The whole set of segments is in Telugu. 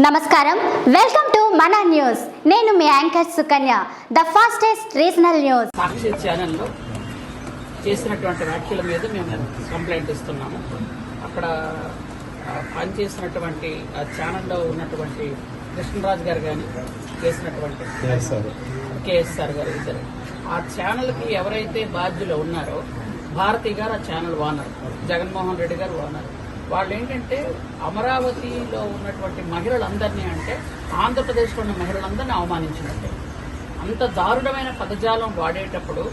నమస్కారం. వెల్కమ్ టు మన న్యూస్. నేను మీ anchor Sukanya the fastest regional news. Sakshi ఛానల్లో చేసినటువంటి వ్యాఖ్యల మీద మేము కంప్లైంట్ ఇస్తున్నాము. అక్కడ ఆ, పనిచేసినటువంటి ఆ ఛానల్లో ఉన్నటువంటి కృష్ణరాజు గారు కానీ చేసినటువంటి సార్ కేఎస్ఆర్ గారు ఇద్దరు. ఆ ఛానల్కి ఎవరైతే బాధ్యులు ఉన్నారో భారతి గారు ఆ ఛానల్ ఓనర్ జగన్మోహన్ రెడ్డి గారు ఓనర్. వాళ్ళు ఏంటంటే అమరావతిలో ఉన్నటువంటి మహిళలందరినీ అంటే ఆంధ్రప్రదేశ్లో ఉన్న మహిళలందరినీ అవమానించినట్టే అంత దారుణమైన పదజాలం వాడేటప్పుడు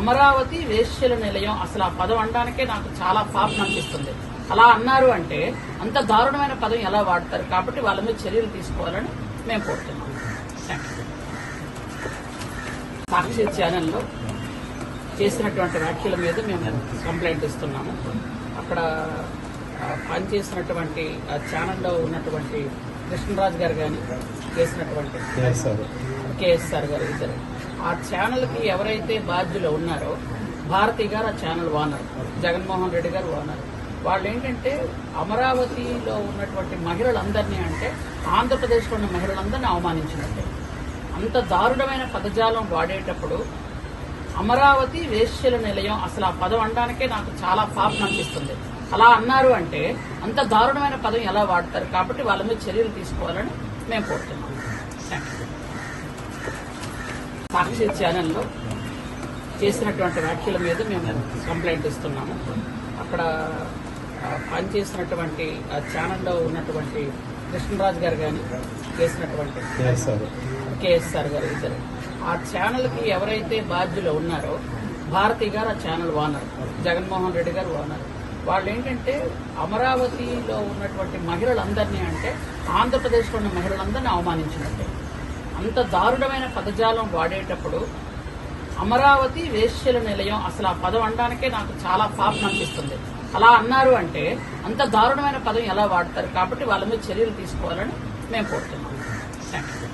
అమరావతి వేశ్యల నిలయం అసలు ఆ పదం అనడానికే నాకు చాలా పాపం అనిపిస్తుంది. అలా అన్నారు అంటే అంత దారుణమైన పదం ఎలా వాడతారు? కాబట్టి వాళ్ళ మీద చర్యలు తీసుకోవాలని మేము కోరుతున్నాం. సాక్షి ఛానల్లో చేసినటువంటి వ్యాఖ్యల మీద మేము కంప్లైంట్ ఇస్తున్నాము. అక్కడ పనిచేసినటువంటి ఆ ఛానల్లో ఉన్నటువంటి కృష్ణరాజు గారు కానీ చేసినటువంటి కేఎస్ఆర్ గారు ఇద్దరు. ఆ ఛానల్కి ఎవరైతే బాధ్యులు ఉన్నారో భారతి గారు ఆ ఛానల్ ఓనర్ జగన్మోహన్ రెడ్డి గారు ఓనర్. వాళ్ళు ఏంటంటే అమరావతిలో ఉన్నటువంటి మహిళలందరినీ అంటే ఆంధ్రప్రదేశ్లో ఉన్న మహిళలందరినీ అవమానించినట్టే. అంత దారుణమైన పదజాలం వాడేటప్పుడు అమరావతి వేశ్యల నిలయం అసలు ఆ పదం అనడానికే నాకు చాలా పాపం అనిపిస్తుంది. అలా అన్నారు అంటే అంత దారుణమైన పదం ఎలా వాడతారు? కాబట్టి వాళ్ళ మీద చర్యలు తీసుకోవాలని మేము కోరుతున్నాం. సాక్షి ఛానల్లో చేసినటువంటి వ్యాఖ్యల మీద మేము కంప్లైంట్ ఇస్తున్నాము. అక్కడ పనిచేసినటువంటి ఆ ఛానల్లో ఉన్నటువంటి కృష్ణరాజు గారు కానీ చేసినటువంటి కేఎస్ఆర్ గారు ఇద్దరు. ఆ ఛానల్కి ఎవరైతే బాధ్యులు ఉన్నారో భారతి గారు ఆ ఛానల్ ఓనర్ జగన్మోహన్ రెడ్డి గారు ఓనర్. వాళ్ళు ఏంటంటే అమరావతిలో ఉన్నటువంటి మహిళలందరినీ అంటే ఆంధ్రప్రదేశ్లో ఉన్న మహిళలందరినీ అవమానించినట్టే. అంత దారుణమైన పదజాలం వాడేటప్పుడు అమరావతి వేశ్యల నిలయం అసలు ఆ పదం అనడానికే నాకు చాలా పాపం అనిపిస్తుంది. అలా అన్నారు అంటే అంత దారుణమైన పదం ఎలా వాడతారు? కాబట్టి వాళ్ళ మీద చర్యలు తీసుకోవాలని మేము కోరుతున్నాం. Thank you